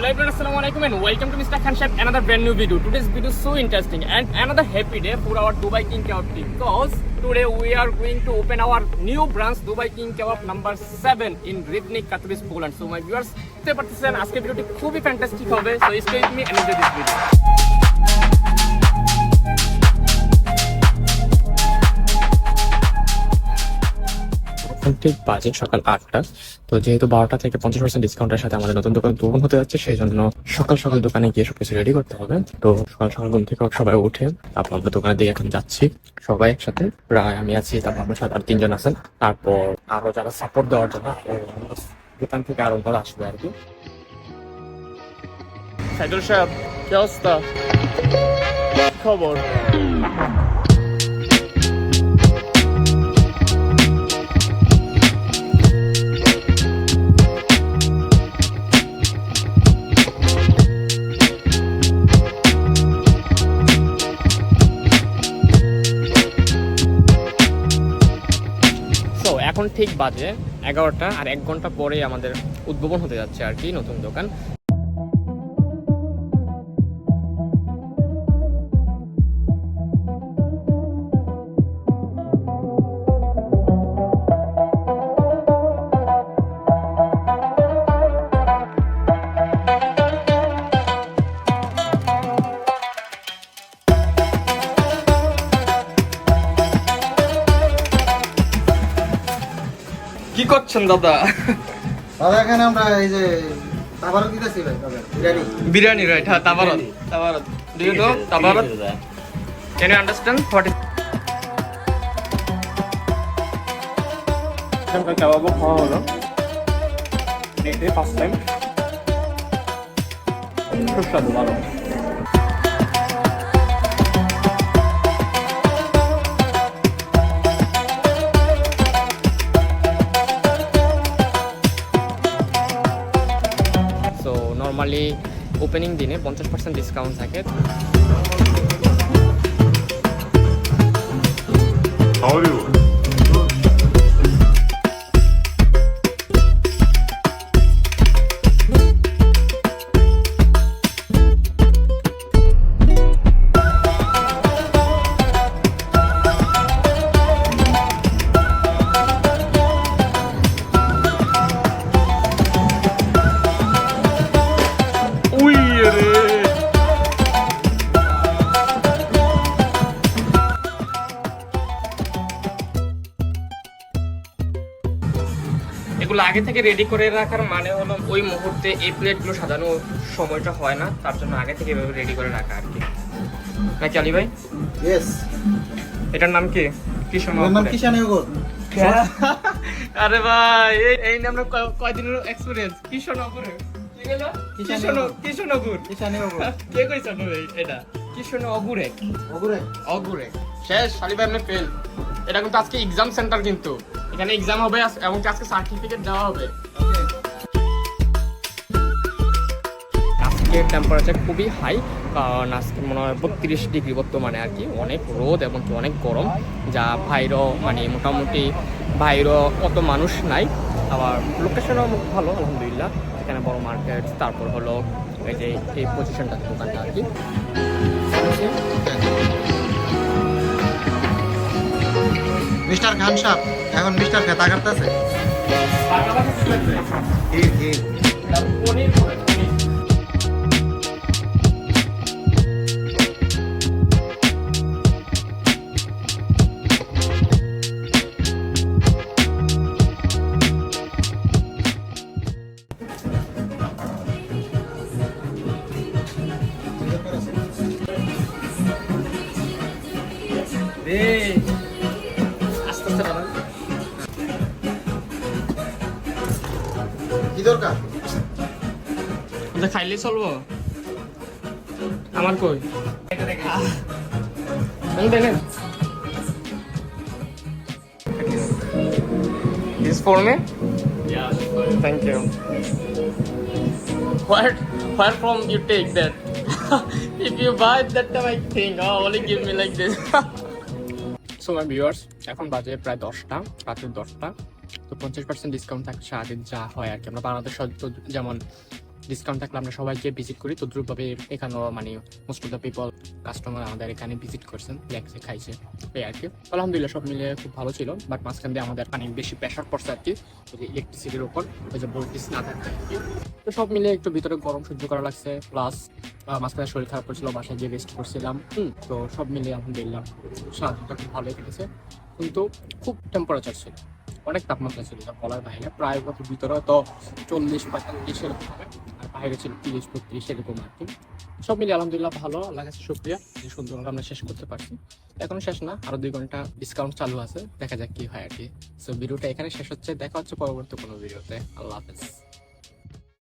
Hello everyone, Assalamualaikum and welcome to Mr. Khan Shep, another brand new video. Today's video is so interesting and another happy day for our Dubai King Kebab team because today we are going to open our new branch Dubai King Kebab number 7 in Rivnik, Katowice, Poland. So my viewers, বুঝতে পারতেছেন আজকে ভিডিওটি খুবই fantastic হবে so stay with me and enjoy this video ঠিক বাজে সকাল আটটা। তো যেহেতু বারোটা থেকে পঞ্চাশ পার্সেন্ট ডিসকাউন্টের সাথে আমাদের নতুন দোকান দোকান হতে যাচ্ছে সেই জন্য সকাল সকাল দোকানে গিয়ে সবকিছু রেডি করতে হবে। তো সকাল সকাল ঘুম থেকে সবাই উঠে, তারপর আমরা দোকানের দিকে এখন যাচ্ছি। সবাই একসাথে, প্রায় আমি আছি, তারপর আমার সাথে আর তিনজন আছেন। তারপর আরও যারা সাপোর্ট দেওয়ার জন্য দোকান থেকে আরও ধর আসবে আর কি। সাইদুল সাহেব, কি অবস্থা? খবর? এখন ঠিক বাজে এগারোটা আর এক ঘণ্টা পরে আমাদের উদ্বোধন হতে যাচ্ছে আর কি নতুন দোকান। কি করছেন দাদা? দাদা এখানে আমরা এই যে তাবারও দিতেছি ভাই দাদা বিরিয়ানি। বিরিয়ানি রাইট হ্যাঁ তাবারত তাবারত do you know তাবারত can you understand what is এখানকার কাবাবও খাওয়া হলো। এটাই ফার্স্ট টাইম সুস্বাদু ভালো। নর্মালি ওপেনিং দিনে পঞ্চাশ পার্সেন্ট ডিসকাউন্ট থাকে। উই এগুলো আগে থেকে রেডি করে রাখার মানে হলো ওই মুহূর্তে এই প্লেটগুলো সাজানো সময়টা হয় না তার জন্য আগে থেকে এভাবে রেডি করে রাখা আর কি। নাকি আলী ভাই? ইয়েস এটার নাম কি? নাম কিষান আরে ভাই এই- এই নামটা কয়- কয়দিনের এক্সপিরিয়েন্স কৃষ্ণনগরে কি গেল কিষান কে কইছে ভাই এটা? কৃষ্ণ অগুরে। ওগরে অগুরে। শেষ শালি ভাই আপনি ফেল এটা কিন্তু আজকে এক্সাম সেন্টার কিন্তু। এখানে এক্সাম হবে এবং আজকে সার্টিফিকেট দেওয়া হবে। আজকে টেম্পারেচার খুবই হাই কারণ আজকে মনে হয় বত্রিশ ডিগ্রি বর্তমানে আর কি। অনেক রোদ এবং কি অনেক গরম, যা বাইরও মানে মোটামুটি বাইরও অত মানুষ নাই। আবার লোকেশনও ভালো, আলহামদুলিল্লাহ। এখানে বড় মার্কেট তারপর হলো এই যে এই পজিশনটা দোকানটা আর কি। মিস্টার খান সাহেব এখন মিস্টার খেতা কাটতেছে ঠিক দরকার ওটা খাইলে চলবো আমার কই আমি This for me? Yeah. Thank you. Where, where from you take that? if you buy that time I think, oh, only give me like this. So my viewers এখন বাজে প্রায় দশটা রাতের দশটা তো পঞ্চাশ পার্সেন্ট ডিসকাউন্ট থাকছে আগে যা হয় আর কি। আমরা বাংলাদেশ যেমন ডিসকাউন্ট থাকলে আমরা সবাইকে ভিজিট করি, তো দ্রুপভাবে এখানেও মানে most of the people customer আমাদের এখানে ভিজিট করছেন, দেখছে, খাইছে, এই আর কি। আলহামদুলিল্লাহ সব মিলে খুব ভালো ছিল বাট মাঝখান দিয়ে আমাদের অনেক বেশি প্রেশার পড়ছে আর কি ইলেকট্রিসিটির উপর, ওই যে ভোল্টেজ না থাকতে আর কি। তো সব মিলে একটু ভিতরে গরম সহ্য করা লাগছে প্লাস মাঝখানে শরীর খারাপ করছিল, বাসায় গিয়ে রেস্ট করছিলাম, হুম, তো সব মিলিয়ে আলহামদুলিল্লাহ সারাদিনটা খুব ভালোই কেটেছে, কিন্তু খুব টেম্পারেচার ছিল। অনেক তাপমাত্রা ছিল, যা বলার বাইরে। প্রায় কত ভিতরে তো চল্লিশ, পঁয়তাল্লিশ এরকম হবে। আর বাইরে ছিল তিরিশ, বত্রিশ এরকম আর কি। সব মিলিয়ে আলহামদুলিল্লাহ ভালো আল্লাহ কাছে শুক্রিয়া। যে সুন্দরভাবে আমরা শেষ করতে পারছি। এখনও শেষ না, আরও দুই ঘণ্টা ডিসকাউন্ট চালু আছে। দেখা যাক কি হয় আর কি। সো ভিডিওটা এখানে শেষ হচ্ছে। দেখা হচ্ছে পরবর্তী কোনো ভিডিওতে আল্লাহ হাফেজ।